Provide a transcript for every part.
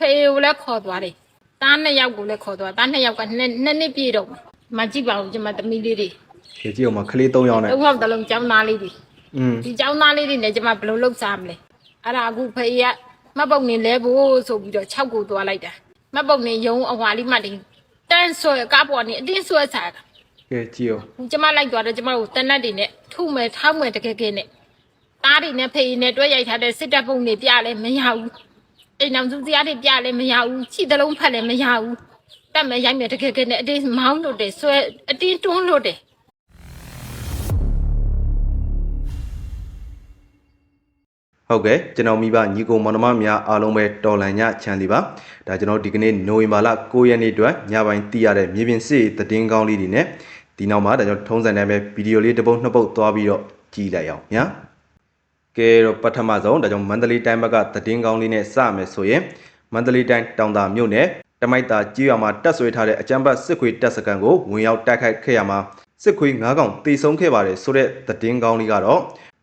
ဖေကိုလည်းခေါ်သွားတယ်တားနှစ်ယောက်ကိုလည်းခေါ်သွားတားနှစ်ယောက်ကနှစ်နှစ်နှစ်ပြည့်တော့မှာမကြည့်ပါဘူးကျမသမီးလေးတွေခေကြည့်အောင်မခလေး၃ယောက်နဲ့သုံးယောက်တလုံးကျောင်းသားလေးတွေอืมဒီကျောင်းသားလေးတွေနဲ့ကျမဘယ်လိုလုပ်စားမလဲအဲ့ဒါအခုဖေကမတ်ပုတ်နေလဲဖို့ဆိုပြီးတော့6ကိုသွားလိုက်တာမတ်ပုတ်နေယုံအဟွာလေးမှတင်တန်းဆွဲကားပေါ်နေအတင်းဆွဲစားတာကဲကြည့်အောင်ကျမလိုက်သွားတော့ကျမတို့တနတ်တွေနဲ့ထုမယ်ထောက်မယ်တကယ်ကဲနဲ့တားတွေနဲ့ဖေနဲ့တွဲရိုက်ထားတဲ့စစ်တပ်ပုံတွေပြလဲမရဘူး အိမ်အောင်စုစရာတွေပြလဲမရဘူးခြိတလုံးဖက်လဲမရဘူးတက်မယ်ရိုက်မယ်တကယ်ကဲနဲ့အတင်းမောင်းလို့တယ်ဆွဲအတင်းတွန်းလို့တယ်ဟုတ်ကဲ့ကျွန်တော်မိဘညီကိုမောင်နှမများအားလုံးပဲတော်လန်ညချမ်းလေးပါဒါကျွန်တော်ဒီကနေ့နိုဝင်ဘာလ9ရက်နေ့အတွက်ညပိုင်းတည်ရတဲ့မြေပြင်စစ်ရေးသတင်းကောင်းလေးတွေနဲ့ဒီနောက်မှာဒါကျွန်တော်ထုံးစံတိုင်းပဲဗီဒီယိုလေးတစ်ပုတ်နှစ်ပုတ်သွားပြီးတော့ကြည့်လိုက်အောင်ညာ ကဲတော့ပထမဆုံးဒါကြောင့်မန္တလေးတိုင်းဘက်ကသတင်းကောင်းလေးနဲ့စမယ်ဆိုရင်မန္တလေးတိုင်းတောင်သာမြို့နယ်တမိုက်တာကြီးရွာမှာတက်ဆွဲထားတဲ့အကြမ်းဖက်စစ်ခွေတပ်စခန်းကိုဝင်ရောက်တိုက်ခိုက်ခဲ့ရမှာစစ်ခွေ9កောင်တေဆုံးခဲ့ပါတယ်ဆိုတဲ့သတင်းကောင်းလေးကတော့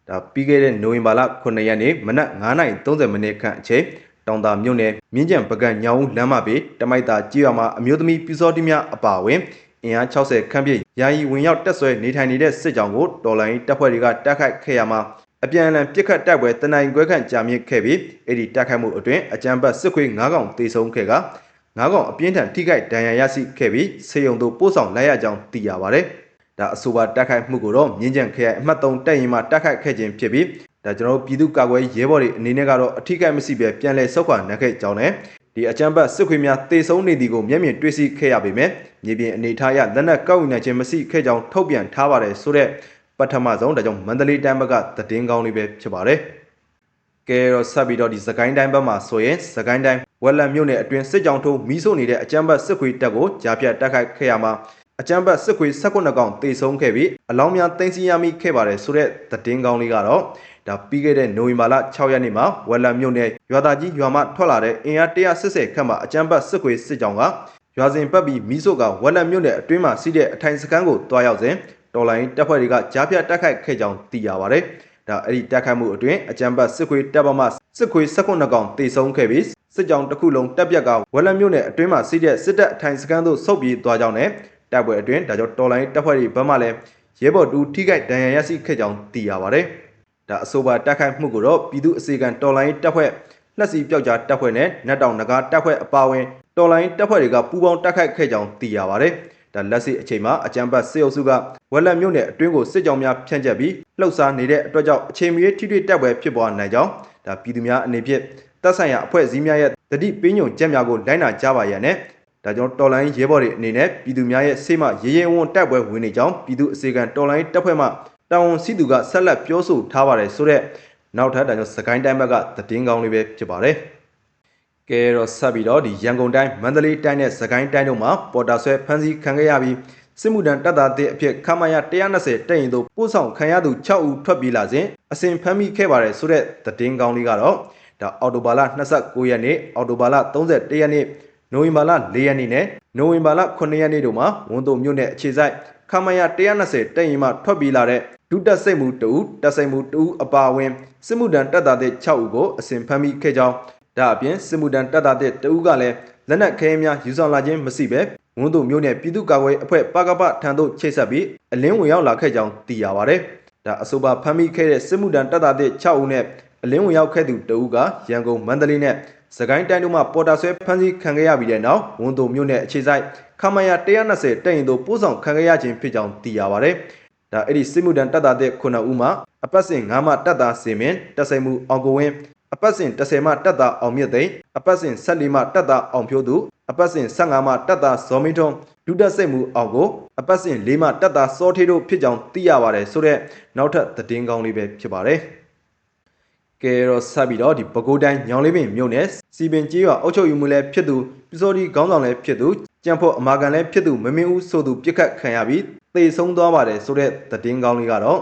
ဒါပြီးခဲ့တဲ့နိုဝင်ဘာလ9ရက်နေ့မနက်9:30မိနစ်ခန့်အချိန်တောင်တာမြို့နယ်မြင်းကြံပကံညောင်ဦးလမ်းမဘေးတမိုက်တာကြေးရွာမှာအမျိုးသမီးပြူစောတိများအပါအဝင်အင်အား60ခန့်ပြည့်ယာယီဝင်ရောက်တက်ဆွဲနေထိုင်နေတဲ့စစ်ကြောင်ကိုတော်လိုင်းတပ်ဖွဲ့တွေကတိုက်ခိုက်ခဲ့ရမှာ အပြန်အလှန်ပြစ်ခတ်တိုက်ပွဲတနင်္ဂနွေခွဲခန့်ကြာမြင့်ခဲ့ပြီးအဲ့ဒီတိုက်ခိုက်မှုအတွင်းအကြမ်းဖက်စစ်ခွေ9កောင်တေဆုံးခဲ့က9កောင်အပြင်းထန်ထိခိုက်ဒဏ်ရာရရှိခဲ့ပြီးစေယုံတို့ပို့ဆောင်လိုက်ရကြောင်းသိရပါတယ်။ဒါအဆိုပါတက်ခိုက်မှုကိုတော့မြင်းကြံခရိုင်အမှတ်3တက်ရင်မှတက်ခိုက်ခဲ့ခြင်းဖြစ်ပြီးဒါကျွန်တော်တို့ပြည်သူ့ကာကွယ်ရေးရဲဘော်တွေအနေနဲ့ကတော့အထူးကိမရှိပဲပြန်လည်ဆုတ်ခွာနိုင်ခဲ့ကြောင်းနဲ့ဒီအကြမ်းဖက်စစ်ခွေများတေဆုံးနေသည်ကိုမျက်မြင်တွေ့ရှိခဲ့ရပေမဲ့မြေပြင်အနေထားအရလက်နက်ကောက်ယူနိုင်ခြင်းမရှိခဲ့ကြောင်းထုတ်ပြန်ထားပါတယ်ဆိုတော့ ပထမဆုံးဒါကြောင့်မန္တလေးတိုင်းဘက်ကသတင်းကောင်းလေးပဲဖြစ်ပါတယ်ကဲတော့ဆက်ပြီးတော့ဒီစကိုင်းတိုင်းဘက်မှာဆိုရင်စကိုင်းတိုင်းဝက်လက်မြို့နယ်အတွင်းစစ်ကြောင်ထိုးမီးဆို့နေတဲ့အကြမ်းဖက်စစ်ခွေတပ်ကိုကြားဖြတ်တိုက်ခိုက်ခဲ့ရမှာအကြမ်းဖက်စစ်ခွေ19ကောင်တေဆုံးခဲ့ပြီးအလောင်းများတင်စီရမိခဲ့ပါတယ်ဆိုတဲ့သတင်းကောင်းလေးကတော့ဒါပြီးခဲ့တဲ့နိုဝင်ဘာလ6ရက်နေ့မှာဝက်လက်မြို့နယ်ရွာသားကြီးရွာမှထွက်လာတဲ့အင်အား180ခန့်မှအကြမ်းဖက်စစ်ခွေစစ်ကြောင်းကရွာစဉ်ပတ်ပြီးမီးဆို့ကဝက်လက်မြို့နယ်အတွင်းမှာစီးတဲ့အထိုင်စခန်းကိုတွားရောက်စဉ် တော်လိုင်းတပ်ဖွဲ့တွေကကြားဖြတ်တိုက်ခိုက်ခဲ့ကြောင်းသိရပါတယ်။ဒါအဲ့ဒီတိုက်ခိုက်မှုအတွင်းအကြမ်းဖက်စစ်ခွေတပ်ပမှစစ်ခွေ19ကောင်တေဆုံးခဲ့ပြီးစစ်ကြောင်းတစ်ခုလုံးတပ်ပြက်ကဝက်လက်မြို့နယ်အတွင်းမှာစီးတဲ့စစ်တပ်အထိုင်စခန်းသို့ဆုတ်ပြေးသွားကြောင်းနဲ့တိုက်ပွဲအတွင်းဒါကြောင့်တော်လိုင်းတပ်ဖွဲ့တွေဘက်မှလည်းရဲဘော်တူထိခိုက်ဒဏ်ရာရရှိခဲ့ကြောင်းသိရပါတယ်။ဒါအဆိုပါတိုက်ခိုက်မှုကိုတော့ပြည်သူအစေခံတော်လိုင်းတပ်ဖွဲ့လက်စီပြောက်ကြားတပ်ဖွဲ့နဲ့နတ်တောင်နဂါတပ်ဖွဲ့အပါအဝင်တော်လိုင်းတပ်ဖွဲ့တွေကပူးပေါင်းတိုက်ခိုက်ခဲ့ကြောင်းသိရပါတယ်။ ဒါလက်စီအချိန်မှာအကြမ်းဖက်စစ်အုပ်စုကဝက်လက်မြို့နယ်အတွင်းကိုစစ်ကြောင်းများဖြန့်ကျက်ပြီးလှုပ်ရှားနေတဲ့အတွက်ကြောင့်အချိန်မီထိတွေ့တိုက်ပွဲဖြစ်ပေါ်နိုင်ကြောင်းဒါပြည်သူများအနေဖြင့်တပ်ဆိုင်ရာအဖွဲ့အစည်းများရဲ့တတိပင်းညုံကြက်များကိုလိုက်နာကြပါရန်နဲ့ဒါကြောင့်တော်လိုင်းရဲဘော်တွေအနေနဲ့ပြည်သူများရဲ့ဆေးမှရေရင်ဝန်းတိုက်ပွဲဝင်နေကြောင်းပြည်သူအစေခံတော်လိုင်းတပ်ဖွဲ့မှတာဝန်ရှိသူကဆက်လက်ပြောဆိုထားပါတယ်ဆိုတော့နောက်ထပ်ဒါကြောင့်စကိုင်းတိုင်းဘက်ကသတင်းကောင်းလေးပဲဖြစ်ပါတယ်။ ကဲတော့ဆက်ပြီးတော့ဒီရန်ကုန်တိုင်းမန္တလေးတိုင်းနဲ့စကိုင်းတိုင်းတို့မှာပေါ်တာဆွဲဖမ်းဆီးခံခဲ့ရပြီးစစ်မှုထမ်းတပ်သားတဲ့အဖြစ်ခမာရ120တက်ရင်တို့ပို့ဆောင်ခံရသူ6ဦးထွက်ပြေးလာစဉ်အစဉ်ဖမ်းမိခဲ့ပါတယ်ဆိုတဲ့သတင်းကောင်းလေးကတော့ဒါအော်တိုဘာလ29ရက်နေ့အော်တိုဘာလ31ရက်နေ့နိုဝင်ဘာလ4ရက်နေ့နဲ့နိုဝင်ဘာလ9ရက်နေ့တို့မှာဝန်တုံမြို့နယ်အခြေစိုက်ခမရ120တက်ရင်မှထွက်ပြေးလာတဲ့ဒုတက်စိတ်မှု2ဦးတက်စိတ်မှု2ဦးအပါအဝင်စစ်မှုထမ်းတပ်သားတဲ့6ဦးကိုအစဉ်ဖမ်းမိခဲ့ကြောင်း ဒါအပြင်စစ်မှုထမ်းတပ်သားတဲ့2ဦးကလည်းလက်နက်ခဲယမ်းများယူဆောင်လာခြင်းမရှိဘဲဝန်တုံမြို့နယ်ပြည်သူ့ကာကွယ်ရေးအဖွဲ့ပကပထံသို့ချိတ်ဆက်ပြီးအလင်းဝင်ရောက်လာခဲ့ကြောင်းသိရပါတယ်ဒါအဆိုပါဖမ်းမိခဲ့တဲ့စစ်မှုထမ်းတပ်သားတဲ့6ဦးနဲ့အလင်းဝင်ရောက်ခဲ့သူ2ဦးကရန်ကုန်မန္တလေးနဲ့စကိုင်းတိုင်းတို့မှပေါ်တာဆွဲဖမ်းဆီးခံခဲ့ရပြီးတဲ့နောက်ဝန်တုံမြို့နယ်အခြေစိုက်ခမရ120တက်ရင်တို့ပို့ဆောင်ခံခဲ့ရခြင်းဖြစ်ကြောင်းသိရပါတယ်။ဒါအဲ့ဒီစစ်မှုထမ်းတပ်သားတဲ့9ဦးမှအပတ်စဉ်9မှတပ်သားစင်မင်းတက်ဆိုင်မှုအောင်ကိုဝင်း အပတ်စဉ်10မှတပ်သားအောင်မြင့်သိန်းအပတ်စဉ်14မှတပ်သားအောင်ဖြိုးသူအပတ်စဉ်15မှတပ်သားဇော်မင်းထွန်းဒုတက်စိတ်မှုအောင်ကိုအပတ်စဉ်4မှတပ်သားစောထေးတို့ဖြစ်ကြောင်းသိရပါတယ်ဆိုတော့နောက်ထပ်သတင်းကောင်းလေးပဲဖြစ်ပါတယ်။ကဲတော့ဆက်ပြီးတော့ဒီပဲခူးတိုင်းညောင်လေးပင်မြို့နယ်စီပင်ကြီးရွာအုပ်ချုပ်ရေးမှူးလည်းဖြစ်သူပြစောဒီခေါင်းဆောင်လည်းဖြစ်သူကြံဖို့အမာကန်လည်းဖြစ်သူမမင်းဦးဆိုသူပြစ်ခတ်ခံရပြီးသေဆုံးသွားပါတယ်ဆိုတဲ့သတင်းကောင်းလေးကတော့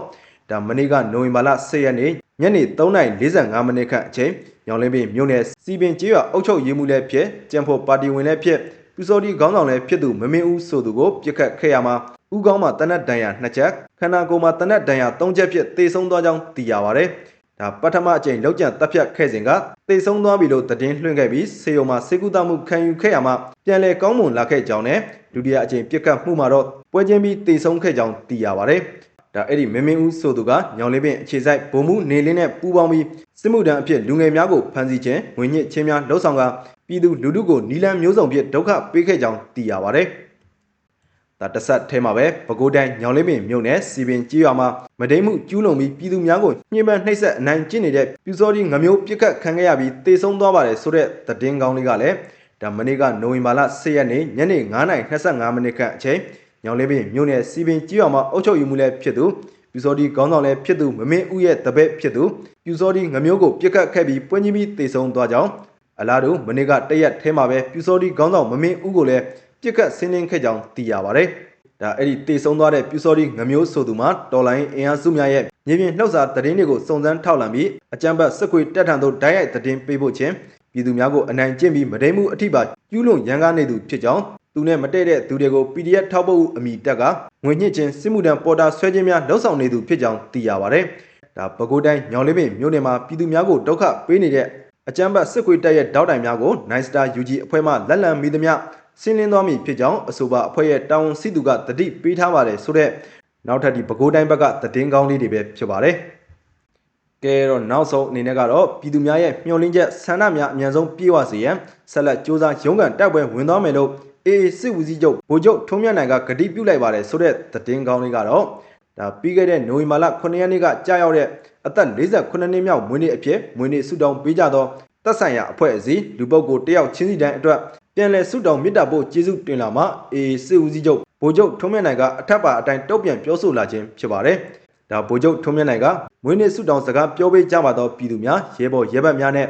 ဒါမနေ့ကနိုဝင်ဘာလ10ရက်နေ့ ညနေ3:45မိနစ်ခန့်အချိန်ညောင်လေးပင်မြို့နယ်စီပင်ကြီးရွာအုပ်ချုပ်ရေးမှူးလည်းဖြစ်ကြံဖို့ပါတီဝင်လည်းဖြစ်ပြစောဒီခေါင်းဆောင်လည်းဖြစ်သူမမင်းဦးဆိုသူကိုပြစ်ခတ်ခဲ့ရမှာဦးကောင်းမှာတနတ်ဒဏ်ရာ2ချက်ခန္ဓာကိုယ်မှာတနတ်ဒဏ်ရာ3ချက်ဖြစ်သေဆုံးသွားကြောင်းသိရပါတယ်။ဒါပထမအကြိမ်လောက်ကျန်တပ်ဖြတ်ခဲ့စဉ်ကတိတ်ဆုံးသွားပြီလို့သတင်းလွှင့်ခဲ့ပြီးစေယုံမှာစေကူတမှုခံယူခဲ့ရမှာပြန်လည်ကောင်းမွန်လာခဲ့ကြောင်းနဲ့ဒုတိယအကြိမ်ပြစ်ခတ်မှုမှာတော့ပွဲချင်းပြီးတိတ်ဆုံးခဲ့ကြောင်းသိရပါတယ်။ ဒါအဲ့ဒီမင်းမင်းဦးဆိုသူကညောင်လေးပင်အခြေဆိုင်ဗိုလ်မှူးနေလင်းနဲ့ပူးပေါင်းပြီးစစ်မှုထမ်းအဖြစ်လူငယ်များကိုဖမ်းဆီးခြင်းငွေညစ်ချင်းများလှုပ်ဆောင်ကပြည်သူလူထုကိုနီလန်းမျိုးစုံဖြင့်ဒုက္ခပေးခဲ့ကြောင်းသိရပါတယ်။ဒါတဆက်ထဲမှာပဲပဲခူးတိုင်းညောင်လေးပင်မြို့နယ်စီပင်ကြီးရွာမှာမဒိမှုကျူးလွန်ပြီးပြည်သူများကိုညှဉ်းပန်းနှိပ်စက်အနိုင်ကျင့်နေတဲ့ပြူစောဒီငမျိုးပြစ်ခတ်ခံခဲ့ရပြီးတေဆုံးသွားပါတယ်ဆိုတဲ့သတင်းကောင်းလေးကလည်းဒါမနေ့ကနိုဝင်ဘာလ10ရက်နေ့ညနေ9:25မိနစ်ခန့်အချိန် ညောင်လေးပင်မြို့နယ်စီပင်ကြီးရွာမှာအုပ်ချုပ်ရေးမှူးလည်းဖြစ်သူပြူစောဒီခေါင်းဆောင်လည်းဖြစ်သူမမင်းဦးရဲ့တပည့်ဖြစ်သူပြူစောဒီငမျိုးကိုပြစ်ခတ်ခဲ့ပြီးပွင့်ကြီးပြီးတေဆုံးသွားကြောင်းအလားတူမနေ့ကတရက်ထဲမှာပဲပြူစောဒီခေါင်းဆောင်မမင်းဦးကိုလည်းပြစ်ခတ်ဆင်းလင်းခဲ့ကြောင်းသိရပါတယ်။ဒါအဲ့ဒီတေဆုံးသွားတဲ့ပြူစောဒီငမျိုးဆိုသူမှာတော်လိုင်းအင်အားစုများရဲ့မြေပြင်နှုတ်စာသတင်းတွေကိုစုံစမ်းထောက်လှမ်းပြီးအကြမ်းဖက်စစ်ခွေတက်ထန်သို့တိုက်ရိုက်သတင်းပေးဖို့ချင်းပြည်သူများကိုအနိုင်ကျင့်ပြီးမဒိမှုအထိပါကျူးလွန်ရန်ကားနေသူဖြစ်ကြောင်း သူနဲ့မတည့်တဲ့သူတွေကို PDF ထောက်ပို့အမိတက်ကငွေညှစ်ချင်းစစ်မှုထမ်းပေါ်တာဆွဲခြင်းများလှုပ်ဆောင်နေသူဖြစ်ကြောင်းသိရပါတယ်။ဒါပဲခူးတိုင်းညောင်လေးပင်မြို့နယ်မှာပြည်သူများကိုဒုက္ခပေးနေတဲ့အကြမ်းဖက်စစ်ခွေတက်ရဲ့တောက်တိုင်များကို Nine Star UG အဖွဲ့မှလက်လံမိသမျှဆင်းလင်းသွားမည်ဖြစ်ကြောင်းအဆိုပါအဖွဲ့ရဲ့တာဝန်ရှိသူကတတိပေးထားပါတယ်ဆိုတော့နောက်ထပ်ဒီပဲခူးတိုင်းဘက်ကသတင်းကောင်းလေးတွေပဲဖြစ်ပါတယ်။ကဲတော့နောက်ဆုံးအနေနဲ့ကတော့ပြည်သူများရဲ့မျှော်လင့်ချက်ဆန္ဒများအမြန်ဆုံးပြည့်ဝစေရန်ဆက်လက်စ조사ရုံးကန်တိုက်ပွဲဝင်သွားမယ်လို့ အေးစစ်ဦးစီးချုပ်ဗိုလ်ချုပ်ထုံးမြတ်နိုင်ကဂတိပြုလိုက်ပါတယ်ဆိုတဲ့သတင်းကောင်းလေးကတော့ဒါပြီးခဲ့တဲ့နိုဝင်ဘာလ9ရက်နေ့ကကြာရောက်တဲ့အသက်48နှစ်မြောက်မွေးနေ့အဖြစ်မွေးနေ့ဆုတောင်းပေးကြသောသက်ဆိုင်ရာအဖွဲ့အစည်းလူပုဂ္ဂိုလ်တယောက်ချင်းစီတိုင်းအတွက်ပြန်လည်ဆုတောင်းမေတ္တာပို့ကျေးဇူးတင်လာမှအေးစစ်ဦးစီးချုပ်ဗိုလ်ချုပ်ထုံးမြတ်နိုင်ကအထက်ပါအတိုင်းတုတ်ပြန်ပြောဆိုလာခြင်းဖြစ်ပါတယ်။ဒါဗိုလ်ချုပ်ထုံးမြတ်နိုင်ကမွေးနေ့ဆုတောင်းစကားပြောပေးကြပါတော့ပြည်သူများရဲဘော်ရဲဘက်များနဲ့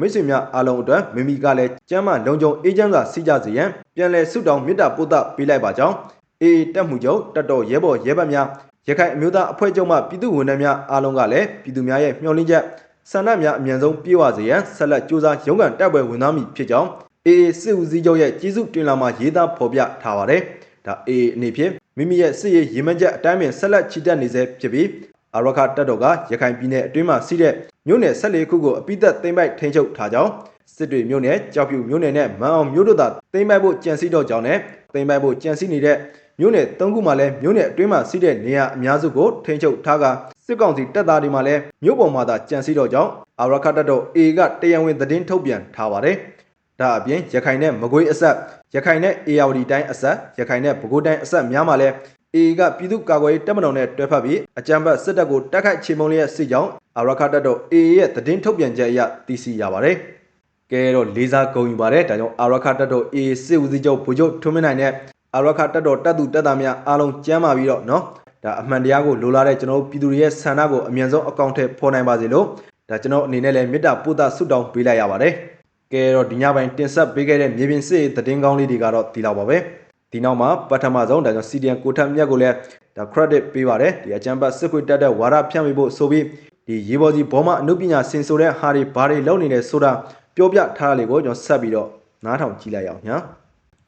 မိတ်ဆွေများအားလုံးအတွက်မိမိကလည်းကျမ်းမာလုံခြုံအေးချမ်းစွာစီကြစေရန်ပြန်လည်ဆုတောင်းမေတ္တာပို့သပေးလိုက်ပါကြောင်းအေးတက်မှုချုပ်တတ်တော်ရဲဘော်ရဲဘက်များရခိုင်အမျိုးသားအဖွဲ့ချုပ်မှပြည်သူဝန်ထမ်းများအားလုံးကလည်းပြည်သူများရဲ့မျှော်လင့်ချက်ဆန္ဒများအမြန်ဆုံးပြည့်ဝစေရန်ဆက်လက်ကြိုးစားရုန်းကန်တိုက်ပွဲဝင်သွားမည်ဖြစ်ကြောင်းအေးစစ်ဦးစီးချုပ်ရဲ့ကြီးစုတင်လာမှရေးသားဖော်ပြထားပါတယ်။ဒါအေးအနေဖြင့်မိမိရဲ့စစ်ရေးရည်မှန်းချက်အတိုင်းပင်ဆက်လက်ချီတက်နေစေဖြစ်ပြီး အာရခတက်တော်ကရခိုင်ပြည်နယ်အတွင်းမှာရှိတဲ့မြို့နယ်14ခုကိုအပိသက်သိမ်းပိုက်ထိန်းချုပ်ထားကြောင်းစစ်တွေမြို့နယ်ကြောက်ဖြူမြို့နယ်နဲ့မန်အောင်မြို့တို့သာသိမ်းပိုက်ဖို့ကြံစည်တော့ကြောင်းနဲ့သိမ်းပိုက်ဖို့ကြံစည်နေတဲ့မြို့နယ်၃ခုမှလည်းမြို့နယ်အတွင်းမှာရှိတဲ့နေရာအများစုကိုထိန်းချုပ်ထားကစစ်ကောင်စီတပ်သားတွေမှလည်းမြို့ပေါ်မှာသာကြံစည်တော့ကြောင်းအာရခတက်တော် A ကတရားဝင်သတင်းထုတ်ပြန်ထားပါတယ်။ဒါအပြင်ရခိုင်နဲ့မကွေးအဆက်ရခိုင်နဲ့အေယာဝတီတိုင်းအဆက်ရခိုင်နဲ့ပဲခူးတိုင်းအဆက်များမှာလည်း အေကပြည်သူ့ကာကွယ်ရေးတပ်မတော်နဲ့တွဲဖက်ပြီးအကြမ်းဖက်စစ်တပ်ကိုတိုက်ခိုက်ချေမှုန်းလျက်စစ်ကြောင်းအာရခတပ်တော်အေရဲ့သတင်းထုတ်ပြန်ချက်အရသိရှိရပါတယ်။ကဲတော့လေးစားကုန်ယူပါတယ်ဒါကြောင့်အာရခတပ်တော်အေစစ်ဦးစီးချုပ်ဗိုလ်ချုပ်ထွန်းမင်းနိုင်နဲ့အာရခတပ်တော်တပ်သူတပ်သားများအားလုံးကျမ်းမာပြီးတော့နော်ဒါအမှန်တရားကိုလိုလားတဲ့ကျွန်တော်တို့ပြည်သူတွေရဲ့ဆန္ဒကိုအမြန်ဆုံးအကောင့်ထဲဖော်နိုင်ပါစေလို့ဒါကျွန်တော်အနေနဲ့လည်းမေတ္တာပို့သဆုတောင်းပေးလိုက်ရပါတယ်။ကဲတော့ဒီညပိုင်းတင်ဆက်ပေးခဲ့တဲ့မြေပြင်စစ်ရေးသတင်းကောင်းလေးတွေကတော့ဒီလောက်ပါပဲ။ ဒီနောက်မှာပထမဆုံးဒါကြောင့် CDN ကိုထက်မြတ်ကိုလည်းဒါ credit ပေးပါတယ်ဒီအကြံပတ်စစ်ခွေတက်တဲ့ဝါရဖြန့်ဝေဖို့ဆိုပြီးဒီရေဘော်စီဘောမအနုပညာစင်ဆိုတဲ့ဟာတွေဘာတွေလုပ်နေလဲဆိုတာပြောပြထားတာလေးကိုကျွန်တော်ဆက်ပြီးတော့နားထောင်ကြည့်လိုက်အောင်ညာ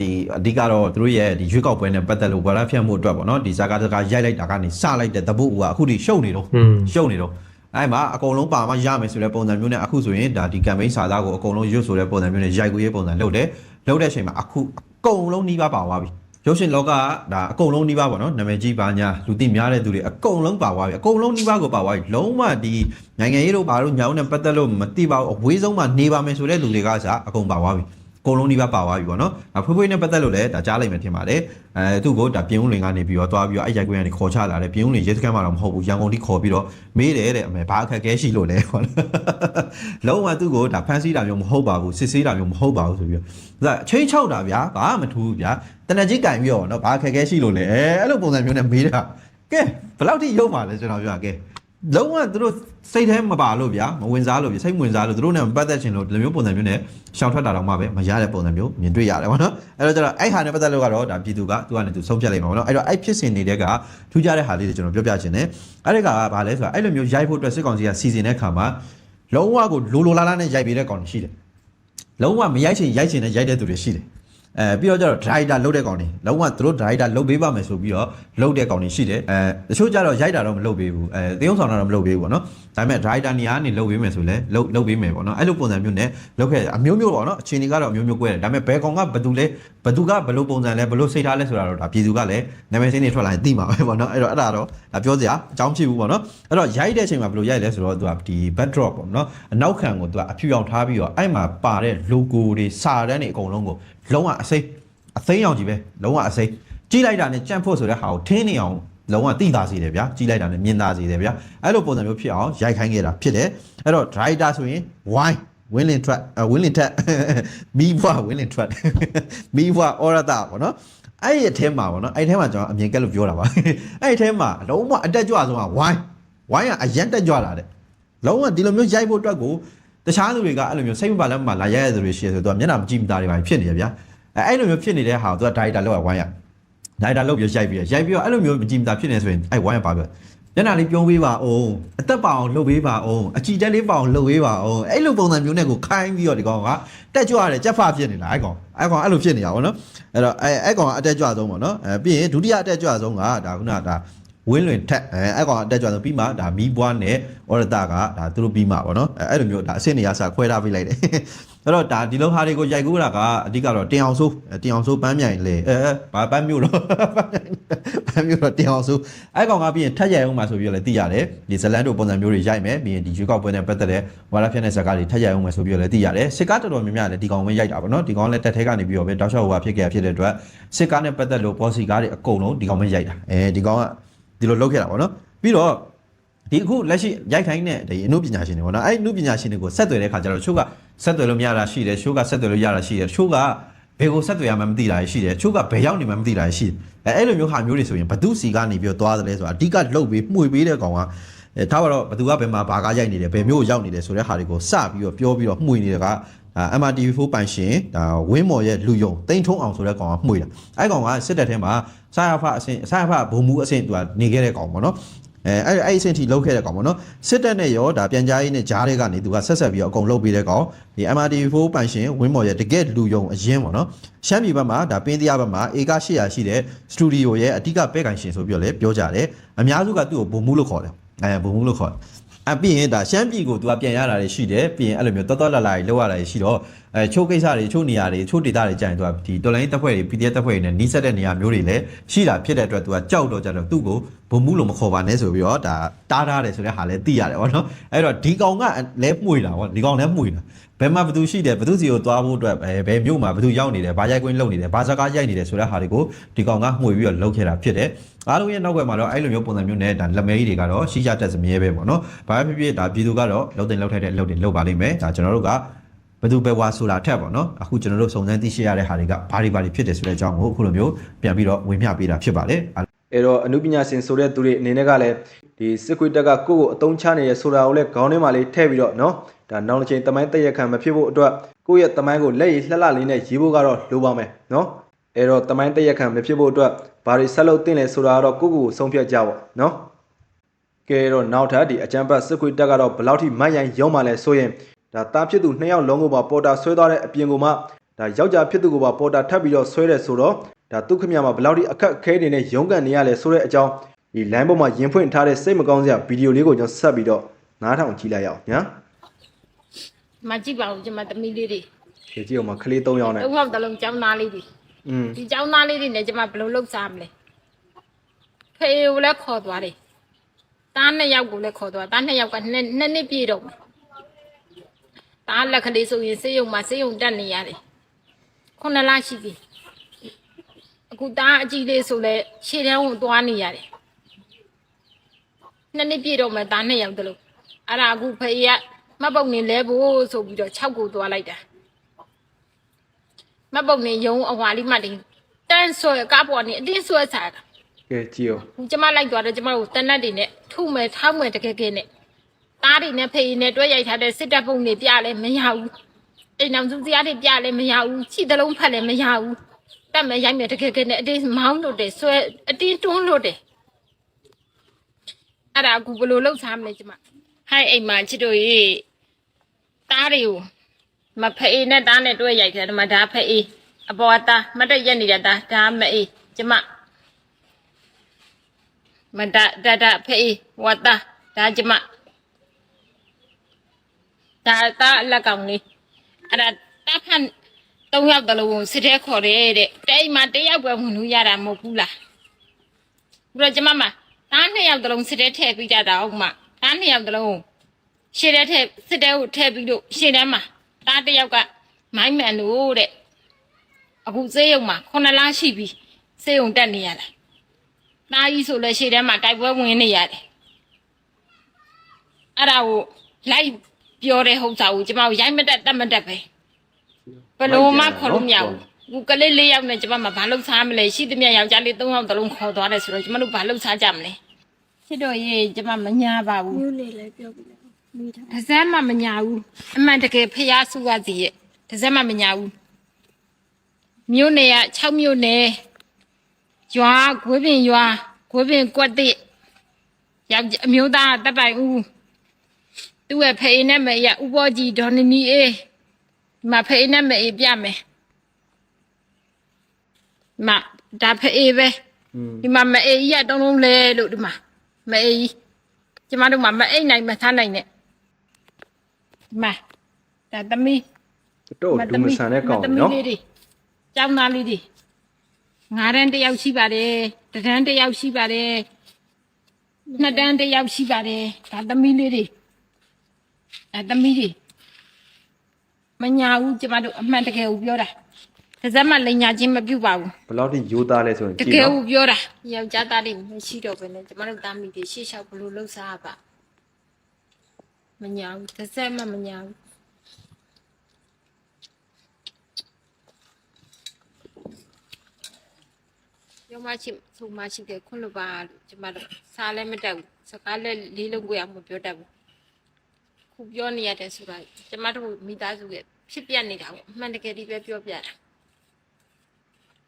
ဒီအဓိကတော့သူတို့ရဲ့ဒီရွေးကောက်ပွဲနဲ့ပတ်သက်လို့ဝါရဖြန့်မှုအတွက်ပေါ့နော်ဒီဇာကာတကာရိုက်လိုက်တာကနေစလိုက်တဲ့တပုတ်ကအခုထိရှုပ်နေတော့อืมရှုပ်နေတော့အဲ့မှာအကုန်လုံးပါမရမယ်ဆိုတဲ့ပုံစံမျိုးနဲ့အခုဆိုရင်ဒါဒီ campaign စာသားကိုအကုန်လုံးရွတ်ဆိုတဲ့ပုံစံမျိုးနဲ့ရိုက်ကူရေးပုံစံလုပ်တယ်လုပ်တဲ့အချိန်မှာအခုအ ကုန်လုံးနှီးပါပါသွားပြီရုပ်ရှင်လောကကဒါအကုန်လုံးနှီးပါပေါ့နော်နာမည်ကြီးပါညာလူသိများတဲ့သူတွေအကုန်လုံးပါသွားပြီအကုန်လုံးနှီးပါကိုပါသွားပြီလုံးဝဒီနိုင်ငံရေးတို့ဘာလို့ညောင်းနဲ့ပတ်သက်လို့မသိပါဘူးအဝေးဆုံးမှာနေပါမယ်ဆိုတဲ့လူတွေကစားအကုန်ပါသွားပြီ အကုန်လုံးဒီဘပါသွားပြီပေါ့နော်။အဖွေးဖွေးနဲ့ပတ်သက်လို့လည်းဒါကြားလိုက်မယ်ထင်ပါတယ်။အဲသူ့ကိုဒါပြင်းဦးလင်ကနေပြီးတော့သွားပြီးတော့အဲ့ရိုက်ကွင်းကနေခေါ်ချလာတယ်ပြင်းဦးလင်ရဲစခန်းမှာတော့မဟုတ်ဘူးရန်ကုန်ထိခေါ်ပြီးတော့မေးတယ်တဲ့အမေဘာအခက်အခဲရှိလို့လဲပေါ့နော်။လုံးဝသူ့ကိုဒါဖန်ဆီးတာမျိုးမဟုတ်ပါဘူးစစ်ဆေးတာမျိုးမဟုတ်ပါဘူးဆိုပြီးတော့ဒါအချိန်ချောက်တာဗျာဘာမှမထူးဘူးဗျာတနက်ကြီးကင်ပြီးတော့နော်ဘာအခက်အခဲရှိလို့လဲအဲအဲ့လိုပုံစံမျိုးနဲ့မေးတာကဲဘယ်လောက်ထိရုပ်မှာလဲကျွန်တော်ပြောကဲ လုံးဝသူတို့စိတ်ထဲမပါလို့ဗျာမဝင်စားလို့ဗျာစိတ်မဝင်စားလို့သူတို့နဲ့မပတ်သက်ချင်လို့ဒီလိုမျိုးပုံစံမျိုးနဲ့ရှောင်ထွက်တာတော့မှပဲမရတဲ့ပုံစံမျိုးမြင်တွေ့ရတယ်ဗောနော်အဲ့တော့ကျတော့အဲ့ဟာနဲ့ပတ်သက်လို့ကတော့ဒါပြည်သူကသူကလည်းသူဆုံးဖြတ်လိုက်မှာဗောနော်အဲ့တော့အဲ့ဖြစ်စဉ်နေတဲ့ကထူးခြားတဲ့ဟာလေးတွေကျွန်တော်ပြောပြချင်တယ်အဲ့ဒီကဘာလဲဆိုတာအဲ့လိုမျိုးရိုက်ဖို့အတွက်စစ်ကောင်စီကစီစဉ်တဲ့ခါမှာလုံးဝကိုလိုလိုလားလားနဲ့ရိုက်ပေးတဲ့ကောင်တွေရှိတယ်လုံးဝမရိုက်ချင်ရိုက်ချင်နဲ့ရိုက်တဲ့သူတွေရှိတယ် အဲပြီးတော့ကျတော့ driver လုတ်တဲ့ကောင်တွေလုံးဝသူတို့ driver လုတ်ပေးပါမယ်ဆိုပြီးတော့လုတ်တဲ့ကောင်တွေရှိတယ်အဲတချို့ကျတော့ရိုက်တာတော့မလုတ်ပေးဘူးအဲသေုံဆောင်တာတော့မလုတ်ပေးဘူးပေါ့နော်ဒါပေမဲ့ driver နေရာကနေလုတ်ပေးမယ်ဆိုလဲလုတ်လုတ်ပေးမယ်ပေါ့နော်အဲ့လိုပုံစံမျိုးနဲ့လုတ်ခဲ့အမျိုးမျိုးပေါ့နော်အချိန်တွေကတော့အမျိုးမျိုး꿰တယ်ဒါပေမဲ့ဘယ်ကောင်ကဘယ်သူလဲဘယ်သူကဘယ်လိုပုံစံလဲဘယ်လိုစိတ်ထားလဲဆိုတာတော့ဒါပြည်သူကလည်းနာမည်စင်းတွေထွက်လာရင်သိမှာပဲပေါ့နော်အဲ့တော့အဲ့ဒါတော့ဒါပြောစရာအကြောင်းဖြစ်ဘူးပေါ့နော်အဲ့တော့ရိုက်တဲ့အချိန်မှာဘယ်လိုရိုက်လဲဆိုတော့သူကဒီ backdrop ပေါ့နော်အနောက်ခံကိုသူကအဖြူအောင်ထားပြီးတော့အဲ့မှာပါတဲ့ logo တွေစာတန်းတွေအကုန်လုံးကိုလုံးဝအစိမ့်အသိမ်းအောင်ကြီးပဲလုံးဝအစိမ့်ကြည့်လိုက်တာနဲ့ကြန့်ဖို့ဆိုတဲ့ဟာကိုထင်းနေအောင် လုံးဝတိတာစီတယ်ဗျာကြည့်လိုက်တာနဲ့မြင်တာစီတယ်ဗျာအဲ့လိုပုံစံမျိုးဖြစ်အောင်ရိုက်ခိုင်းခဲ့တာဖြစ်တယ်အဲ့တော့ driver ဆိုရင် wine ဝင်းလင်ထွက်ဝင်းလင်ထက်မီးဘွားဝင်းလင်ထွက်မီးဘွားအော်ရတာပေါ့နော်အဲ့ဒီအထဲမှာပေါ့နော်အဲ့ဒီအထဲမှာကျွန်တော်အမြင်ကက်လို့ပြောတာပါအဲ့ဒီအထဲမှာလုံးဝအတက်ကြွဆုံးကဝိုင်းဝိုင်းကအရင်တက်ကြွလာတဲ့လုံးဝဒီလိုမျိုးရိုက်ဖို့အတွက်ကိုတခြားသူတွေကအဲ့လိုမျိုးစိတ်မပါလက်မပါလာရိုက်ရတဲ့သူတွေရှိရဆိုတော့မျက်နှာမကြည့်မသားတွေပါဖြစ်နေရဗျာအဲ့အဲ့လိုမျိုးဖြစ်နေတဲ့ဟာကိုသူကဒါရိုက်တာလောက်ဝိုင်းရ ဒါရိုက်တာလောက်ပြီးရိုက်ပြီးရိုက်ပြီးတော့အဲ့လိုမျိုးမကြည့်မသားဖြစ်နေဆိုရင်အဲ့ဝိုင်းရပါပဲညနာလေးပြောပေးပါအောင်အသက်ပါအောင်လှုပ်ပေးပါအောင်အကြည်တက်လေးပါအောင်လှုပ်ပေးပါအောင်အဲ့လိုပုံစံမျိုးနဲ့ကိုခိုင်းပြီးတော့ဒီကောင်ကတက်ကြွရတယ်ကြက်ဖဖြစ်နေတာအဲ့ကောင်အဲ့ကောင်အဲ့လိုဖြစ်နေတာဗောနော်အဲ့တော့အဲ့အဲ့ကောင်ကအတက်ကြွဆုံးဗောနော်အဲပြီးရင်ဒုတိယအတက်ကြွဆုံးကဒါခုနကဒါဝင်းလွင်ထက်အဲအဲ့ကောင်အတက်ကြွဆုံးပြီးမှဒါမီးပွားနဲ့ဩရတကဒါသူတို့ပြီးမှဗောနော်အဲအဲ့လိုမျိုးဒါအဆင့်နေရစာခွဲထားပေးလိုက်တယ် အဲ့တော့ဒါဒီလုံးဟာတွေကိုရိုက်ကူးတာကအဓိကတော့တင်အောင်ဆိုးတင်အောင်ဆိုးပန်းမြိုင်လေအဲဘာပန်းမျိုးတော့ပန်းမျိုးတော့တင်အောင်ဆိုးအဲ့ကောင်ကပြီးရင်ထက်ရိုက်အောင်မှဆိုပြီးတော့လည်းသိရတယ်ဒီဇလန်တို့ပုံစံမျိုးတွေရိုက်မယ်ပြီးရင်ဒီရွေးကောက်ပွဲနဲ့ပတ်သက်တဲ့ဝါရဖြတ်တဲ့ဇာတ်ကားတွေထက်ရိုက်အောင်မှဆိုပြီးတော့လည်းသိရတယ်စစ်ကားတော်တော်များများလည်းဒီကောင်ပဲရိုက်တာပေါ့နော်ဒီကောင်လည်းတက်ထဲကနေပြီးတော့ပဲတောက်လျှောက်ဟိုဖြစ်ခဲ့ဖြစ်တဲ့အတွက်စစ်ကားနဲ့ပတ်သက်လို့ပေါ်စီကားတွေအကုန်လုံးဒီကောင်ပဲရိုက်တာအဲဒီကောင်ကဒီလိုလုပ်ခဲ့တာပေါ့နော်ပြီးတော့ ဒီအခုလက်ရှိရိုက်ခိုင်းတဲ့ဒီအမှုပညာရှင်တွေပေါ့နော်အဲ့အမှုပညာရှင်တွေကိုဆက်သွယ်တဲ့ခါကျတော့ချို့ကဆက်သွယ်လို့မရတာရှိတယ်ချို့ကဆက်သွယ်လို့ရတာရှိတယ်ချို့ကဘယ်ကိုဆက်သွယ်ရမှမသိတာရှိတယ်ချို့ကဘယ်ရောက်နေမှမသိတာရှိတယ်အဲအဲ့လိုမျိုးဟာမျိုးတွေဆိုရင်ဘသူစီကနေပြီးတော့သွားတယ်လဲဆိုတာအဓိကလှုပ်ပြီးမှုေပေးတဲ့ကောင်ကအဲထားပါတော့ဘသူကဘယ်မှာဘာကားရိုက်နေတယ်ဘယ်မျိုးကိုရောက်နေတယ်ဆိုတဲ့ဟာတွေကိုစပြီးတော့ပြောပြီးတော့မှုေနေတဲ့ကအာ MRTV4 ပိုင်ရှင်ဒါဝင်းမော်ရဲ့လူယုံတိန်ထုံးအောင်ဆိုတဲ့ကောင်ကမှုေတာအဲ့ကောင်ကစစ်တပ်ထဲမှာစာရဖအဆင့်စာရဖဘုံမူအဆင့်သူကနေခဲ့တဲ့ကောင်ပေါ့နော် အဲအဲ့အဲ့အဆင့်ထိလောက်ခဲ့တဲ့ကောင်ပေါ့နော်စစ်တပ်နဲ့ရောဒါပြန်ကြားရေးနဲ့ဂျားတွေကနေသူကဆက်ဆက်ပြီးတော့အကုန်လုပ်ပေးတဲ့ကောင်ဒီ MRT4 ပန်ရှင်ဝင်းမော်ရဲ့တကယ်လူယုံအရင်ပေါ့နော်ရှမ်းပြည်ဘက်မှာဒါပင်းတရားဘက်မှာအေက800ရှိတဲ့စတူဒီယိုရဲ့အဓိကပဲ့ကန်ရှင်ဆိုပြီးတော့လည်းပြောကြတယ်အများစုကသူ့ကိုဘုံမှုလို့ခေါ်တယ်အဲဘုံမှုလို့ခေါ်တယ်အပြီးရင်ဒါရှမ်းပြည်ကိုသူကပြန်ရတာတွေရှိတယ်ပြီးရင်အဲ့လိုမျိုးတော်တော်လာလာကြီးလောက်ရတာတွေရှိတော့ အဲချိုးကိစ္စတွေချိုးနေရာတွေချိုးဒေတာတွေကြာရင်သူကဒီတော်လိုင်းတပ်ဖွဲ့တွေ PDF တပ်ဖွဲ့တွေနဲ့နှီးဆက်တဲ့နေရာမျိုးတွေလည်းရှိတာဖြစ်တဲ့အတွက်သူကကြောက်တော့ကြတော့သူ့ကိုဘုံမှုလို့မခေါ်ပါနဲ့ဆိုပြီးတော့ဒါတားထားတယ်ဆိုတဲ့ဟာလည်းသိရတယ်ဗောနော်အဲ့တော့ဒီကောင်ကလည်းမှုတာဗောဒီကောင်လည်းမှုတာဘယ်မှာဘသူရှိတယ်ဘသူစီကိုသွားဖို့အတွက်ဘယ်မြို့မှာဘသူရောက်နေတယ်ဘာရိုက်ကွင်းလုပ်နေတယ်ဘာစကားရိုက်နေတယ်ဆိုတဲ့ဟာတွေကိုဒီကောင်ကမှုပြီးတော့လုပ်ခဲ့တာဖြစ်တယ်အားလုံးရဲ့နောက်ွယ်မှာတော့အဲ့လိုမျိုးပုံစံမျိုးနဲ့ဒါလက်မဲကြီးတွေကတော့ရှိကြတက်စမြဲပဲပေါ့နော်ဘာပဲဖြစ်ဖြစ်ဒါပြည်သူကတော့လုံတင်လောက်ထိုက်တဲ့အလုပ်တွေလုပ်ပါလိမ့်မယ်ဒါကျွန်တော်တို့က ဘယ်သူပဲဝါဆိုတာထက်ပေါ့နော်အခုကျွန်တော်တို့စုံစမ်းသိရှိရတဲ့ဟာတွေကဘာတွေဘာတွေဖြစ်တယ်ဆိုတဲ့အကြောင်းကိုအခုလိုမျိုးပြန်ပြီးတော့ဝင်ပြပေးတာဖြစ်ပါတယ်အဲ့တော့အနုပညာရှင်ဆိုတဲ့သူတွေအနေနဲ့ကလည်းဒီစစ်ခွေးတက်ကကိုယ့်ကိုအတုံးချနေရဆိုတာကိုလည်းခေါင်းထဲမှာလေးထည့်ပြီးတော့နော်ဒါနောက်တစ်ချိန်တမိုင်းတက်ရက်ခံမဖြစ်ဖို့အတွက်ကိုယ့်ရဲ့တမိုင်းကိုလက်ရည်လှလှလေးနဲ့ရေးဖို့ကတော့လိုပါမယ်နော်အဲ့တော့တမိုင်းတက်ရက်ခံမဖြစ်ဖို့အတွက်ဘာတွေဆက်လုပ်သင့်လဲဆိုတာကတော့ကိုယ့်ကိုယ်ဆုံးဖြတ်ကြပါနော်ကဲတော့နောက်ထပ်ဒီအကြံပတ်စစ်ခွေးတက်ကတော့ဘယ်လောက်ထိမိုက်ရိုင်းရုံးမှလဲဆိုရင် ဒါတာဖြစ်သူနှစ်ယောက်လုံးကိုပါပေါ်တာဆွဲသွားတဲ့အပြင်ကိုမှဒါယောက်ျားဖြစ်သူကိုပါပေါ်တာထပ်ပြီးတော့ဆွဲတယ်ဆိုတော့ ဒါသူခမရမှာဘယ်လောက်ထိအခက်အခဲတွေနဲ့ရုန်းကန်နေရလဲဆိုတဲ့အကြောင်းဒီ line ပေါ်မှာရင်ဖွင့်ထားတဲ့စိတ်မကောင်းစရာဗီဒီယိုလေးကိုကျွန်တော်ဆက်ပြီးတော့နားထောင်ကြည့်လိုက်ရအောင်ညာ မကြည့်ပါဘူးကျမသမီးလေးတွေ ဒီကြည့်အောင်မခလေး၃ယောက်နဲ့ သုံးယောက်တလုံးចောင်းသားလေးတွေ อืม ဒီចောင်းသားလေးတွေနဲ့ကျမဘယ်လိုလုပ်စားမလဲဖေကိုလည်းခေါ်သွားတယ်တားနှစ်ယောက်ကိုလည်းခေါ်သွားတားနှစ်ယောက်ကနှစ်နှစ်နှစ်ပြည့်တော့မယ် တားလက်ကလေးဆိုရင်စေးရုံမှာစေးရုံတက်နေရတယ်ခုနှစ်လရှိပြီအခုတားအကြီးလေးဆိုလဲရှေ့တန်းကိုသွားနေရတယ်နှစ်နှစ်ပြည့်တော့မယ်တားနှစ်ယောက်တလုံးအဲ့ဒါအခုဖေကမတ်ပုံနေလဲဖို့ဆိုပြီးတော့6ကိုသွားလိုက်တာမတ်ပုံနေယုံအဝါလေးမှတင်တန်းဆွဲကားပေါ်နေအတင်းဆွဲစားတာကဲကြည့်အောင်ကျမလိုက်သွားတယ်ကျမတို့တနတ်တွေနဲ့ထုမယ်ထောက်မယ်တကယ်ကဲနဲ့ တားတွေနဲ့ဖေးနဲ့တွဲရိုက်ထားတဲ့စစ်တပ်ပုံတွေပြလဲမရဘူးအိမ်အောင်စုစရာတွေပြလဲမရဘူးခြိတလုံးဖက်လဲမရဘူးတက်မယ်ရိုက်မယ်တကယ်ကဲနဲ့အတင်းမောင်းလို့တယ်ဆွဲအတင်းတွန်းလို့တယ်အဲ့ဒါကူဘယ်လိုလုပ်စားမလဲကျမဟိုက်အိမ်မှာချစ်တို့ရေတားတွေကိုမဖေးနဲ့တားနဲ့တွဲရိုက်တယ်ဒီမှာဒါဖေးအပေါ်အသားမတ်တက်ရက်နေတာဒါဒါမအေးကျမမတတတဖေးဝတ်တာဒါကျမ ဒါတာအလက်ကောင်လေးအဲ့ဒါတာဖန်၃ယောက်တလုံးစစ်တဲ့ခေါ်တယ်တဲ့တိတ်မှတယောက်ပဲဝင်လို့ရတာမဟုတ်ဘူးလားဘုရားကျမမတားနှစ်ယောက်တလုံးစစ်တဲ့ထည့်ပြီးကြတာဟုတ်မတားနှစ်ယောက်တလုံးရှေ့တဲ့ထည့်စစ်တဲ့ကိုထည့်ပြီးလို့ရှေ့ထဲမှာတားတစ်ယောက်ကမိုင်းမှန်လို့တဲ့အခုစေးရုံမှာခုနှစ်လရှိပြီစေးရုံတက်နေရတာ။သားကြီးဆိုလည်းရှေ့ထဲမှာတိုက်ပွဲဝင်နေရတယ်။အဲ့ဒါကိုလိုက် ပြောတဲ့ဟုတ်စာကိုကျမတို့ရိုက်မတက်တက်မတက်ပဲ။ဘယ်လိုမှခေါ်လို့မရဘူး။အခုကလေးလေးယောက်နဲ့ကျမမဘာလို့စားမလဲရှိသမျှယောက်ျားလေး၃ယောက်တလုံးခေါ်သွားတယ်ဆိုတော့ကျမတို့ဘာလို့စားကြမလဲ။ချစ်တော်ရေးကျမမညာပါဘူးမျိုးလေးလည်းပြောပြတယ်မိထား။တစ်စက်မှမညာဘူး။အမှန်တကယ်ဖျားစုရစီရဲ့တစ်စက်မှမညာဘူး။မြို့နယ်က6မြို့နယ်ရွာဂွေးပင်ရွာဂွေးပင်ကွက်တိယောက်ျားအမျိုးသားတပ်ပိုင်ဦး သူ့ရဲ့ဖေးနဲ့မေရဥပေါ်ကြီးဒေါ်နီနီအေးဒီမှာဖေးနဲ့မေပြမယ်ဒီမှာဒါဖေးပဲอืมဒီမှာမအေးကြီးကတုံးလုံးလဲလို့ဒီမှာမအေးကြီးကျမတို့မှာမအိတ်နိုင်မထားနိုင်နဲ့ဒီမှာဒါသမီးတော့ဒူမဆန်တဲ့ကောင်သမီးနော်လေးတွေကျောင်းသားလေးတွေငါးတန်းတစ်ယောက်ရှိပါတယ်တစ်တန်းတစ်ယောက်ရှိပါတယ်နှစ်တန်းတစ်ယောက်ရှိပါတယ်ဒါသမီးလေးတွေ အဲသမီးတွေမညာဘူးကျမတို့အမှန်တကယ်ကိုပြောတာတစ်စက်မှလိန်ညာချင်းမပြုတ်ပါဘူးဘယ်လောက်ထိရိုးသားလဲဆိုရင်တကြည့်ကယ်နော်ကိုပြောတာယောက်ျားသားတွေမရှိတော့ဘဲနဲ့ကျမတို့သားမိတွေရှေ့လျှောက်ဘလို့လှုပ်ရှားပါမညာဘူးတစ်စက်မှမညာဘူးရောမရှိဆုံမရှိတဲ့ခွန်းလိုပါလို့ကျမတို့စားလည်းမတတ်ဘူးစကားလည်းလေးလုံးကိုအောင်မပြောတတ်ဘူး ခုပြောနေရတယ်ဆိုတာကျမတို့မိသားစုရဲ့ဖြစ်ပြနေတာပေါ့အမှန်တကယ်ဒီပဲပြောပြတာ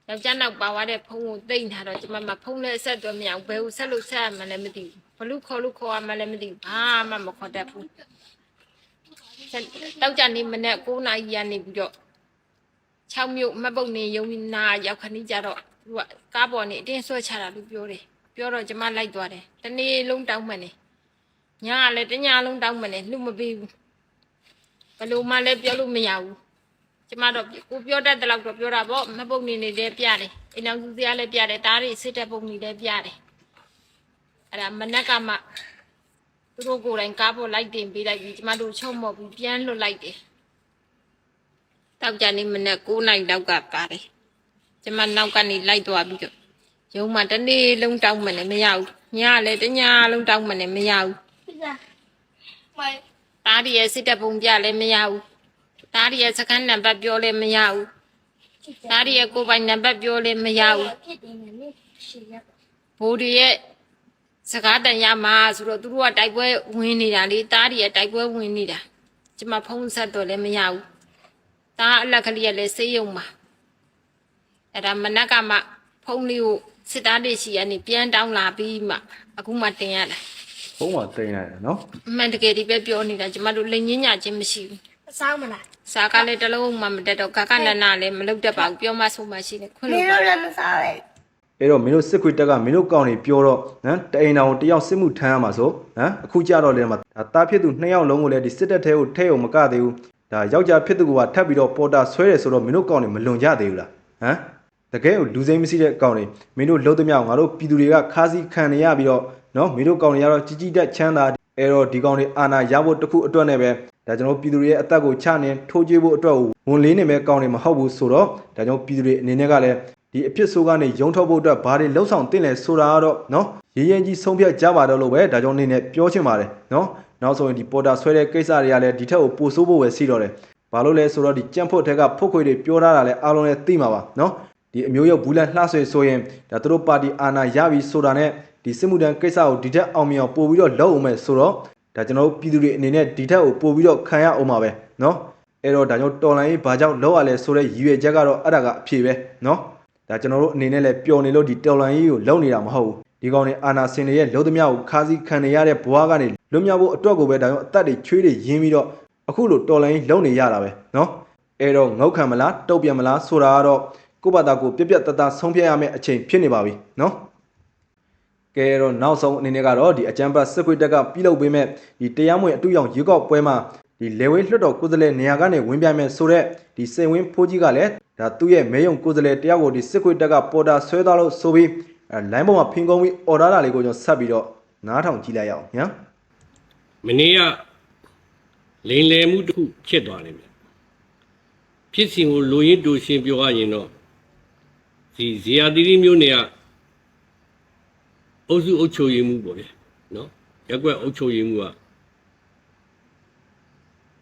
ယောက်ျားနောက်ပါသွားတဲ့ဖုန်းကိုတိတ်ထားတော့ကျမမဖုန်းလည်းဆက်သွယ်မရဘူးဘယ်ကိုဆက်လို့ဆက်ရမှလည်းမသိဘူးဘလို့ခေါ်လို့ခေါ်ရမှလည်းမသိဘူးဘာမှမခေါ်တတ်ဘူးဆက်တောက်ကြနေမနဲ့9နာရီရနေပြီးတော့6မြို့မှတ်ပုံနေရုံနာရောက်ခဏကြတော့သူကကားပေါ်နေအတင်းဆွဲချတာလို့ပြောတယ်ပြောတော့ကျမလိုက်သွားတယ်တနေ့လုံးတောင်းမှန်နေ ညကလည်းတညလုံးတောင်းမှန်နေလှမပေးဘူးဘလို့မှလည်းပြောလို့မရဘူးကျမတို့ကိုပြောတတ်တဲ့လောက်တော့ပြောတာပေါ့မပုတ်နေနေလည်းပြတယ်အိမ်အောင်စုစရာလည်းပြတယ်တားတွေစစ်တဲ့ပုံနေလည်းပြတယ်အဲ့ဒါမနက်ကမှသူတို့ကိုယ်တိုင်ကားပေါ်လိုက်တင်ပေးလိုက်ပြီးကျမတို့ချုံမော်ပြီးပြန်လွတ်လိုက်တယ်တောက်ကြနေမနက်9နိုင်လောက်ကပါတယ်ကျမနောက်ကနေလိုက်သွားပြီးတော့ရုံးမှာတစ်နေ့လုံးတောင်းမှလည်းမရဘူးညကလည်းတညလုံးတောင်းမှလည်းမရဘူး ပြကြမိုင်တားတွေရဲ့စစ်တဲ့ပုံပြလည်းမရဘူးတားတွေရဲ့စကန်နံပါတ်ပြောလည်းမရဘူးဒါရီရဲ့ကိုယ်ပိုင်နံပါတ်ပြောလည်းမရဘူးဖြစ်နေတယ်လေရှေ့ရဘိုးတွေရဲ့စကားတန်ရမှာဆိုတော့သူတို့ကတိုက်ပွဲဝင်နေတာလေတားရီရဲ့တိုက်ပွဲဝင်နေတာကျမဖုံးဆက်တော့လည်းမရဘူးတားအလက်ကလေးကလည်းစေးရုံမှာအဲ့ဒါမနက်ကမှဖုံးလေးကိုစစ်သားတွေရှိရနေပြန်တောင်းလာပြီးမှအခုမှတင်ရတာ ဖုန်းမှာတင်လိုက်တယ်နော်အမှန်တကယ်ဒီပဲပြောနေတာကျမတို့လိန်ညင်းညချင်းမရှိဘူးအဆောင်မလားစာကလည်းတစ်လုံးမှမတက်တော့ဂကနနာလည်းမလုပ်တတ်ပါဘူးပြောမှဆိုမှရှိတယ်ခွင့်မလို့င်းပါ တို့လည်းမစားပဲအဲ့တော့မင်းတို့စစ်ခွေတက်ကမင်းတို့ကောင်းနေပြောတော့ဟမ်တအိမ်တော်တယောက်စစ်မှုထမ်းရမှာဆိုဟမ်အခုကြတော့လေမှာဒါတားဖြစ်သူနှစ်ယောက်လုံးကိုလည်းဒီစစ်တပ်ထဲကိုထဲအောင်မကသေးဘူးဒါယောက်ျားဖြစ်သူကထပ်ပြီးတော့ပေါ်တာဆွဲတယ်ဆိုတော့မင်းတို့ကောင်းနေမလွန်ကြသေးဘူးလားဟမ်တကယ်ကိုလူစိမ်းမရှိတဲ့ကောင်းနေမင်းတို့လုံးသမျှငါတို့ပြည်သူတွေကခါးစည်းခံနေရပြီးတော့ နော်မင်းတို့ကောင်းနေရတော့ជីជីတက်ချမ်းသာအဲ့တော့ဒီကောင်းနေအာနာရဖို့တခုအတွက်နဲ့ပဲဒါကျွန်တော်ပြည်သူတွေရဲ့အသက်ကိုချနေထိုးကြွေးဖို့အတွက်ကိုဝန်လေးနေမဲ့ကောင်းနေမဟုတ်ဘူးဆိုတော့ဒါကြောင့်ပြည်သူတွေအနေနဲ့ကလည်းဒီအဖြစ်ဆိုးကနေရုံထုတ်ဖို့အတွက်ဘာတွေလှုပ်ဆောင်တင်လဲဆိုတာကတော့နော်ရရင်ကြီးဆုံးဖြတ်ကြပါတော့လို့ပဲဒါကြောင့်အနေနဲ့ပြောချင်ပါတယ်နော်နောက်ဆိုရင်ဒီပေါ်တာဆွဲတဲ့ကိစ္စတွေကလည်းဒီထက်ကိုပိုဆိုးဖို့ပဲရှိတော့တယ်ဘာလို့လဲဆိုတော့ဒီကြံ့ဖို့ထက်ကဖုတ်ခွေတွေပြောထားတာလည်းအားလုံးလည်းသိမှာပါနော်ဒီအမျိုးရုပ်ဘူးလန်လှဆွေဆိုရင်ဒါသူတို့ပါတီအာဏာရပြီဆိုတာနဲ့ ဒီစစ်မှုထမ်းကိစ္စကိုဒီထက်အောင်မြင်အောင်ပို့ပြီးတော့လုပ်အောင်မယ်ဆိုတော့ဒါကျွန်တော်တို့ပြည်သူတွေအနေနဲ့ဒီထက်ကိုပို့ပြီးတော့ခံရအောင်ပါပဲနော်အဲ့တော့ဒါကြောင့်တော်လိုင်းရေးဘာကြောင့်လောက်ရလဲဆိုတဲ့ရည်ရွယ်ချက်ကတော့အဲ့ဒါကအဖြေပဲနော် ဒါကျွန်တော်တို့အနေနဲ့လည်းပျော်နေလို့ဒီတော်လန်ကြီးကိုလုံနေတာမဟုတ်ဘူးဒီကောင်တွေအာနာစင်တွေရဲ့လုံသမျှကိုခါးစည်းခံနေရတဲ့ဘဝကနေလွတ်မြောက်ဖို့အတွက်ကိုပဲဒါကြောင့်အသက်တွေချွေးတွေရင်းပြီးတော့အခုလိုတော်လန်ကြီးလုံနေရတာပဲเนาะ အဲတော့ငေါက်ခံမလားတုတ်ပြန်မလားဆိုတာကတော့ကိုယ့်ဘာသာကိုပြက်ပြက်တတ်တတ်ဆုံးဖြတ်ရမယ့်အချိန်ဖြစ်နေပါပြီနော် ကဲတော့နောက်ဆုံးအနေနဲ့ကတော့ဒီအကြံပတ်စစ်ခွေတက်ကပြုလုပ်ပေးမဲ့ဒီတရားမဝင်အတူရောင်ရွေးကောက်ပွဲမှာဒီလေဝေးလွှတ်တော်ကိုယ်စားလှယ်နေရာကနေဝင်ပြမယ်ဆိုတော့ဒီစိန်ဝင်းဖိုးကြီးကလည်းဒါသူ့ရဲ့မဲယုံကိုယ်စားလှယ်တယောက်ကိုဒီစစ်ခွေတက်ကပေါ်တာဆွဲသွားလို့ဆိုပြီးအဲလိုင်းပေါ်မှာဖင်ကုန်းပြီးအော်ဒါတာလေးကိုကျွန်တော်ဆက်ပြီးတော့နားထောင်ကြည့်လိုက်ရအောင်ညာမနေ့ကလိန်လယ်မှုတစ်ခုဖြစ်သွားတယ်ဗျဖြစ်စဉ်ကိုလူရင်းတူရှင်ပြောရရင်တော့ဒီဇေယတိရိမျိုးနေက အုပ်စုအုပ်ချုပ်ရေးမှုပေါ့ဗျနော်ရက်ကွက်အုပ်ချုပ်ရေးမှုက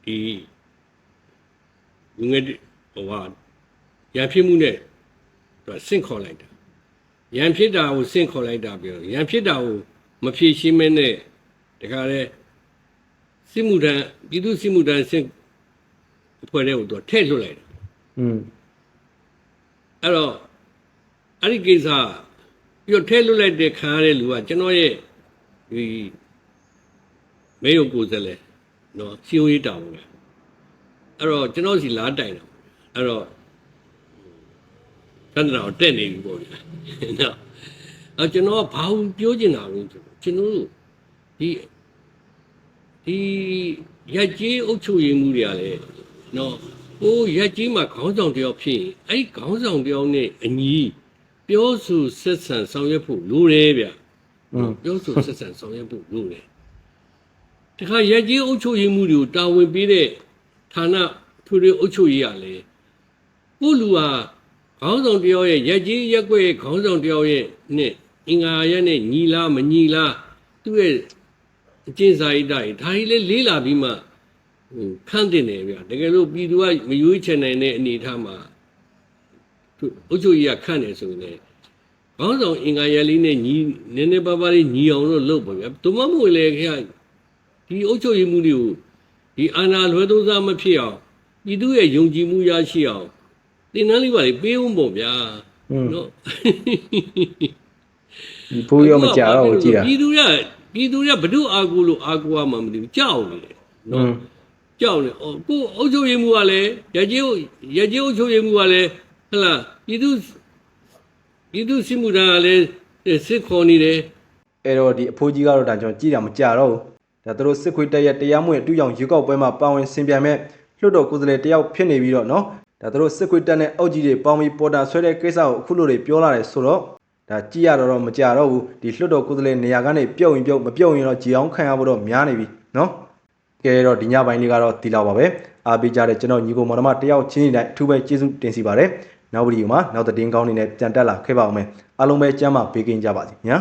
ဒီလူငယ်တွေဟိုဟာရန်ဖြစ်မှုနဲ့သူကစင့်ခေါ်လိုက်တာရန်ဖြစ်တာကိုစင့်ခေါ်လိုက်တာပြောရန်ဖြစ်တာကိုမဖြေရှင်းမဲနဲ့တခါလဲစစ်မှုထမ်းပြည်သူစစ်မှုထမ်းစစ်အဖွဲ့တွေကိုတော့ထည့်လွတ်လိုက်တယ်อืมအဲ့တော့အဲ့ဒီကိစ္စ ပြီးတော့ထည့်လွတ်လိုက်တဲ့ခံရတဲ့လူကကျွန်တော်ရဲ့ဒီမဲရုံကိုယ်စားလှယ်နော်စီအိုရေးတောင်းတယ်အဲ့တော့ကျွန်တော်စီလားတိုင်တော့အဲ့တော့သန္တရာကိုတက်နေပြီပေါ့ဗျာနော်အဲ့ကျွန်တော်ကဘာလို့ပြောချင်တာလဲဆိုတော့ကျွန်တော်တို့ဒီဒီရက်ကြီးအုပ်ချုပ်ရေးမှုတွေကလည်းနော်ဟိုရက်ကြီးမှာခေါင်းဆောင်တယောက်ဖြစ်ရင်အဲ့ဒီခေါင်းဆောင်တယောက်နဲ့အညီ ပြောဆိုဆက်ဆံဆောင်ရွက်ဖို့လိုတယ်ဗျอืมပြောဆိုဆက်ဆံဆောင်ရွက်ဖို့လိုတယ်တခါရက်ကြီးအုပ်ချုပ်ရေးမှုတွေကိုတာဝန်ပေးတဲ့ဌာနထွေထွေအုပ်ချုပ်ရေးရလေကိုလူဟာခေါင်းဆောင်တယောက်ရဲ့ရက်ကြီးရက်ွက်ရဲ့ခေါင်းဆောင်တယောက်ရဲ့နဲ့အင်္ဂါရက်နဲ့ညီလားမညီလားသူ့ရဲ့အကျင့်စာရိတ္တတွေဒါကြီးလည်းလေးလာပြီးမှဟိုခန့်တင်တယ်ဗျတကယ်လို့ပြည်သူကမရွေးချယ်နိုင်တဲ့အနေအထားမှာ သူအုပ်ချုပ်ရေးကခန့်တယ်ဆိုရင်လည်းခေါင်းဆောင်အင်္ဂါရလေးနဲ့ညီနည်းနည်းပါးပါးလေးညီအောင်လို့လုပ်ပါဗျဒုမမွေလည်းခင်ဗျဒီအုပ်ချုပ်ရေးမှုတွေကိုဒီအာဏာလွဲသုံးစားမဖြစ်အောင်ပြည်သူရဲ့ယုံကြည်မှုရရှိအောင်တင်နန်းလေးပါလေပေးဦးပေါ့ဗျာနော် ဒီဖိုးရောမကြတော့ဘူးကြည်တာ ပြည်သူကပြည်သူကဘ ᱹ အာကိုလို့အာကိုမှမသိဘူးကြောက်နေတယ် อื နော် ม ကြောက်နေအော်ကိုအုပ်ချုပ်ရေးမှုကလည်းရကြီးရကြီးအုပ်ချုပ်ရေးမှုကလည်း ဟလာပြည်သူပြည်သူစစ်မှုထမ်းကလည်းစစ်ခေါ်နေတယ်အဲ့တော့ဒီအဖိုးကြီးကတော့ဒါကျွန်တော်ကြည့်တာမကြတော့ဘူးဒါသူတို့စစ်ခွေးတက်ရတရားမဝင်အတူရောက်ရွေးကောက်ပွဲမှာပါဝင်ဆင်ပြိုင်မဲ့လွှတ်တော်ကိုယ်စားလှယ်တယောက်ဖြစ်နေပြီးတော့နော်ဒါသူတို့စစ်ခွေးတက်နဲ့အောက်ကြီးတွေပေါင်းပြီးပေါ်တာဆွဲတဲ့ကိစ္စကိုအခုလိုတွေပြောလာတယ်ဆိုတော့ဒါကြည့်ရတော့တော့မကြတော့ဘူးဒီလွှတ်တော်ကိုယ်စားလှယ်နေရာကနေပြုတ်ရင်ပြုတ်မပြုတ်ရင်တော့ဂျီအောင်ခံရဖို့တော့များနေပြီနော်ကဲတော့ဒီညပိုင်းလေးကတော့ဒီလောက်ပါပဲအားပေးကြတဲ့ကျွန်တော်ညီကိုမောင်နှမတယောက်ချင်းတိုင်းအထူးပဲကျေးဇူးတင်စီပါတယ် နောက်ဗီဒီယိုမှာနောက်သတင်းကောင်းတွေနဲ့ပြန်တက်လာခဲ့ပါအောင်မယ်အားလုံးပဲကျမ်းမာပေးကင်းကြပါစေညာ